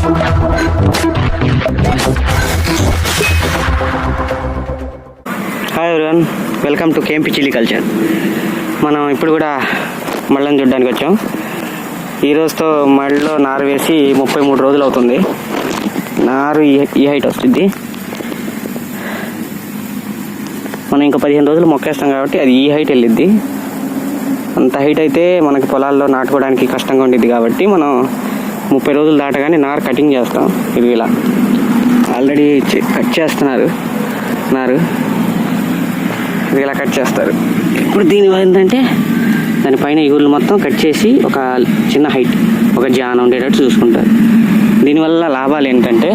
Hi everyone welcome to కేంపి chilli culture మనం ఇప్పుడు కూడా మళ్ళని చూడడానికి వచ్చాం. ఈ రోజుతో మళ్ళీ నారు వేసి ముప్పై మూడు రోజులు అవుతుంది. నారు ఈ ఈ హైట్ వస్తుంది. మనం ఇంకా పదిహేను రోజులు మొక్కేస్తాం కాబట్టి అది ఈ హైట్ వెళ్ళిద్ది. అంత హైట్ అయితే మనకి పొలాల్లో నాటుకోవడానికి కష్టంగా ఉండిద్ది కాబట్టి మనం ముప్పై రోజులు దాటగానే నారు కటింగ్ చేస్తాం ఇది ఇలా ఆల్రెడీ కట్ చేస్తున్నారు నారు. ఇది ఇలా కట్ చేస్తారు. ఇప్పుడు దీని ఏంటంటే దానిపైన ఇగుర్లు మొత్తం కట్ చేసి ఒక చిన్న హైట్ ఒక జాన ఉండేటట్టు చూసుకుంటారు. దీనివల్ల లాభాలు ఏంటంటే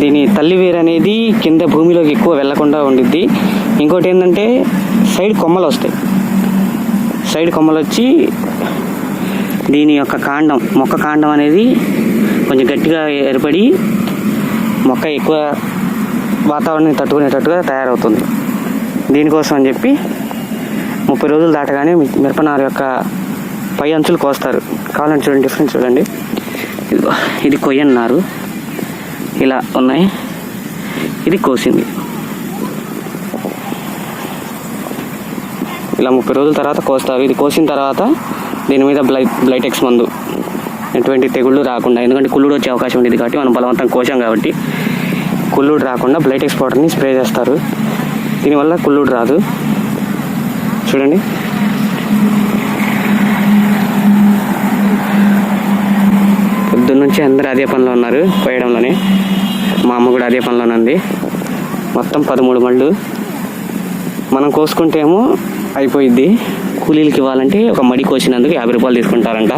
దీని తల్లి వేరు అనేది కింద భూమిలోకి ఎక్కువ వెళ్ళకుండా ఉండిద్ది. ఇంకోటి ఏంటంటే సైడ్ కొమ్మలు వస్తాయి. సైడ్ కొమ్మలు వచ్చి దీని యొక్క కాండం మొక్క కాండం అనేది కొంచెం గట్టిగా ఏర్పడి మొక్క ఎక్కువ వాతావరణాన్ని తట్టుకునేటట్టుగా తయారవుతుంది. దీనికోసం అని చెప్పి ముప్పై రోజులు దాటగానే మిరపనారు యొక్క పై అంచులు కోస్తారు. కావాలని చూడండి డిఫరెన్స్ చూడండి. ఇది కొయ్యన్నారు ఇలా ఉన్నాయి. ఇది కోసింది. ఇలా ముప్పై రోజుల తర్వాత కోస్తారు ఇది కోసిన తర్వాత దీని మీద బ్లై బ్లైటెక్స్ మందు. ఎటువంటి తెగుళ్ళు రాకుండా ఎందుకంటే కుళ్ళుడు వచ్చే అవకాశం ఉండేది కాబట్టి మనం బలవంతం కోసాం కాబట్టి కుళ్ళుడు రాకుండా బ్లైటెక్స్ పౌడర్ని స్ప్రే చేస్తారు. దీనివల్ల కుళ్ళుడు రాదు. చూడండి. పొద్దున్న నుంచి అందరూ అదే పనిలో ఉన్నారు కోయడంలోనే. మా అమ్మ కూడా అదే పనిలోనే ఉంది. మొత్తం పదమూడు మళ్ళు. మనం కోసుకుంటే అయిపోయింది. కూలీలకి ఇవ్వాలంటే ఒక మడి కోసినందుకు యాభై రూపాయలు తీసుకుంటారంట.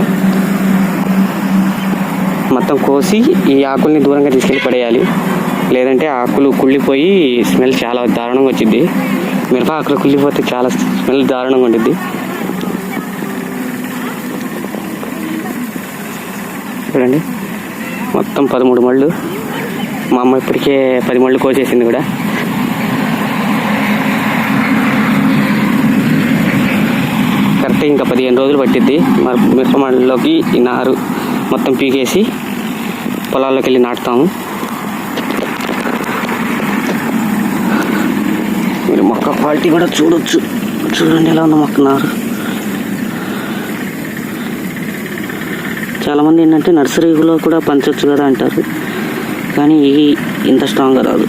మొత్తం కోసి ఈ ఆకుల్ని దూరంగా తీసుకెళ్ళి పడేయాలి. లేదంటే ఆకులు కుళ్ళిపోయి స్మెల్ చాలా దారుణంగా వచ్చింది మిరప ఆకులు కుళ్ళిపోతే చాలా స్మెల్ దారుణంగా ఉండిద్ది. చూడండి. మొత్తం పదమూడు మళ్ళు. మా అమ్మ ఇప్పటికే పది మళ్ళు కోసేసింది కూడా. ఇంకా పదిహేను రోజులు పట్టిద్ది. మరి మిరప ఈ నారు మొత్తం పీకేసి పొలాల్లోకి వెళ్ళి నాటుతాము. మీరు మొక్క క్వాలిటీ కూడా చూడొచ్చు. చూడండి ఎలా ఉంది మొక్క నారు. చాలామంది ఏంటంటే నర్సరీలో కూడా పంచవచ్చు కదా అంటారు. కానీ ఇంత స్ట్రాంగ్గా రాదు.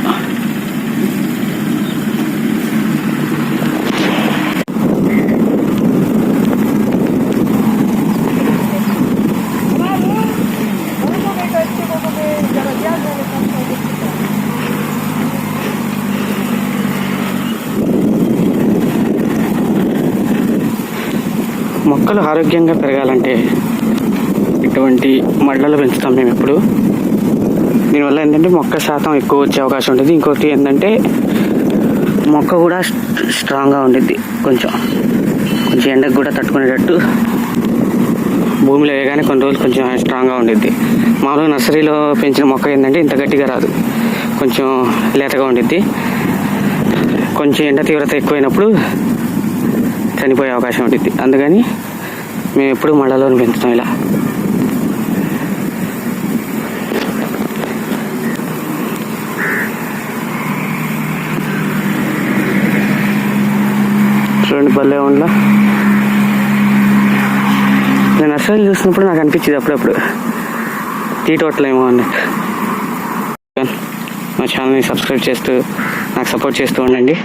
మొక్కలు ఆరోగ్యంగా పెరగాలంటే ఇటువంటి మడ్డలు పెంచుతాం మేము ఇప్పుడు దీనివల్ల ఏంటంటే మొక్క శాతం ఎక్కువ వచ్చే అవకాశం ఉంటుంది. ఇంకోటి ఏంటంటే మొక్క కూడా స్ట్రాంగ్గా ఉండిద్ది కొంచెం. కొంచెం ఎండకు కూడా తట్టుకునేటట్టు భూమిలో వేయగానే కొన్ని రోజులు కొంచెం స్ట్రాంగ్గా ఉండిద్ది. మామూలుగా నర్సరీలో పెంచిన మొక్క ఏంటంటే ఇంత గట్టిగా రాదు. కొంచెం లేతగా ఉండిద్ది. కొంచెం ఎండ తీవ్రత ఎక్కువైనప్పుడు చనిపోయే అవకాశం ఉంటుంది. అందుకని మేము ఎప్పుడు మడలోని పెంచుతాం ఇలా. చూడండి పల్లె ఉండ్లా? నేను అసలు చూసినప్పుడు నాకు అనిపించింది అప్పుడప్పుడు. టీ టోటలేమో అన్నట్టు మా ఛానల్ని సబ్స్క్రైబ్ చేస్తూ నాకు సపోర్ట్ చేస్తూ ఉండండి.